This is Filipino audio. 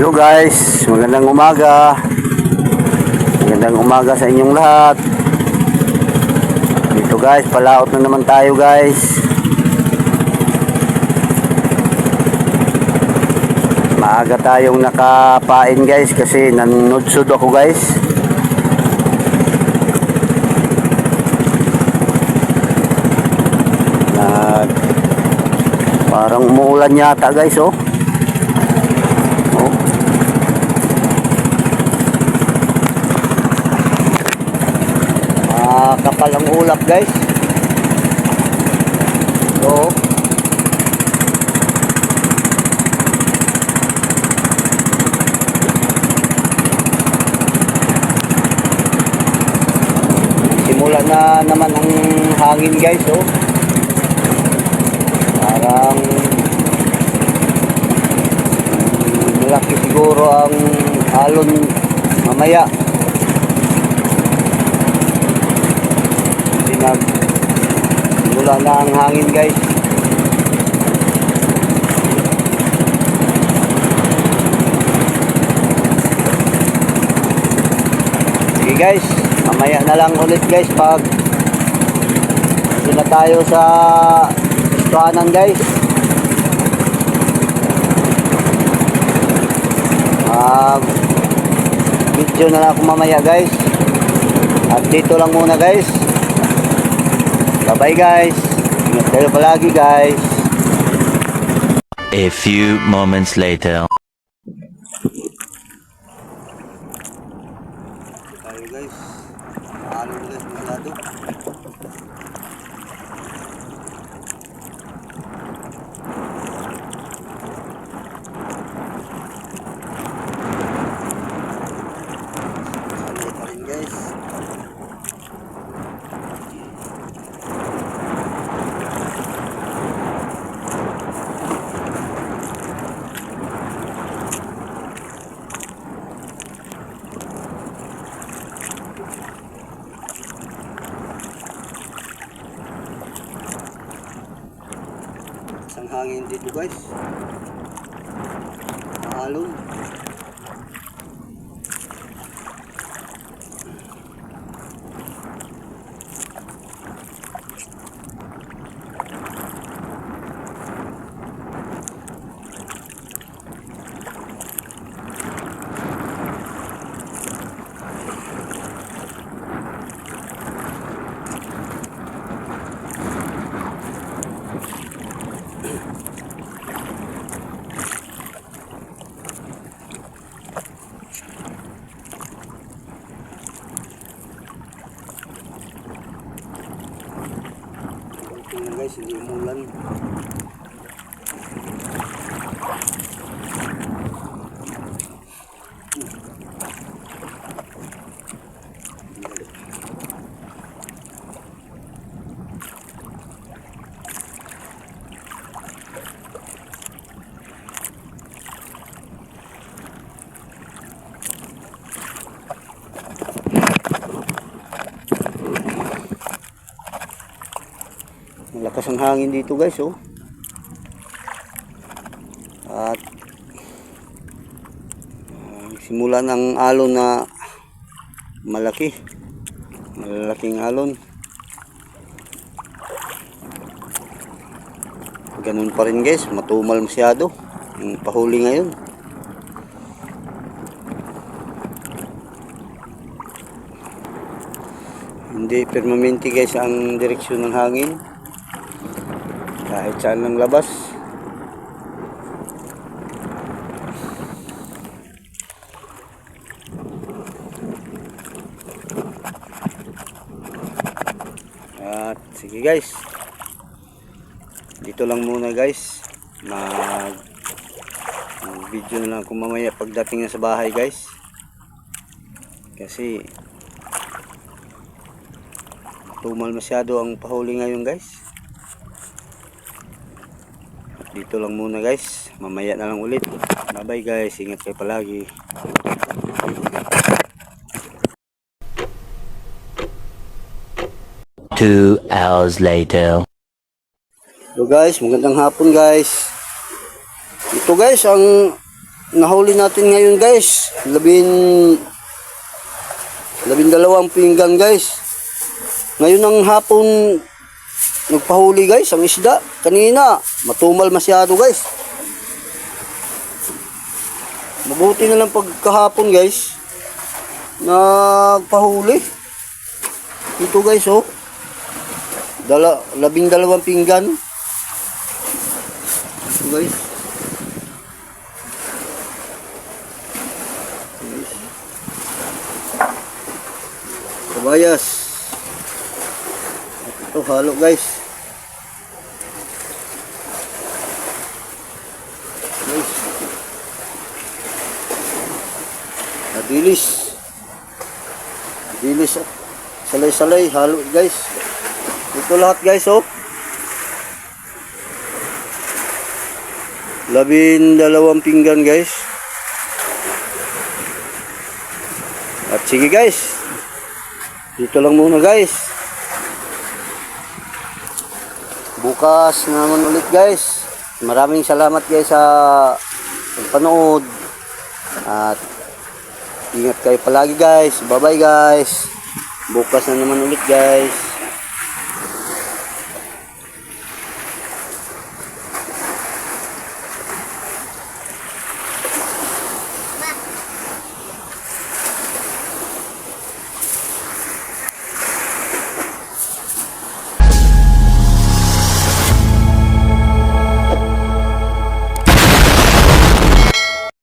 Hello guys, magandang umaga. Magandang umaga sa inyong lahat. Dito guys, palaot na naman tayo guys. Maaga tayong nakapain guys kasi nanudsod ako guys. Nag parang umuulan yata guys oh. Oh. Ah, kapal ang ulap guys. So, simula na naman ang hangin guys oh. Parang malaki siguro ang alon mamaya. Mula na ang hangin guys. Sige guys, mamaya na lang ulit guys pag na tayo sa Estuanan guys. Mag video na lang ako mamaya guys. At dito lang muna guys. Bye bye guys. Ingat kayo palagi guys. A few moments later. tayo guys. Ano guys masyado. Hangin dito guys. Mahalong. 应该是牛木人。Malakas ang hangin dito guys oh. At ah, simula ng alon na malaki. Malalaking alon. Ganun pa rin guys, matumal masyado. Yung pahuli ngayon. Hindi permanente guys ang direksyon ng hangin kahit saan ng labas. At sige guys. Dito lang muna guys. Mag video na lang kung mamaya pagdating na sa bahay guys. Kasi tumal masyado ang pahuli ngayon guys dito lang muna guys mamaya na lang ulit bye bye guys ingat kayo palagi Two hours later. So guys, magandang hapon guys. Ito guys, ang nahuli natin ngayon guys. Labin labing dalawang pinggan guys. Ngayon ng hapon nagpahuli guys ang isda. Kanina matumal masyado guys. Mabuti na lang pagkahapon guys. Nagpahuli. Ito guys oh. Dala, labing dalawang pinggan. Ito guys. Kabayas. Ito halo guys. Nadilis. Nadilis oh. Salay-salay halo guys. Ito lahat guys oh. Labing dalawang pinggan guys. At sige guys. Dito lang muna guys. Bukas naman ulit guys. Maraming salamat guys sa panood. At ingat kayo palagi guys. Bye bye guys. Bukas na naman ulit guys.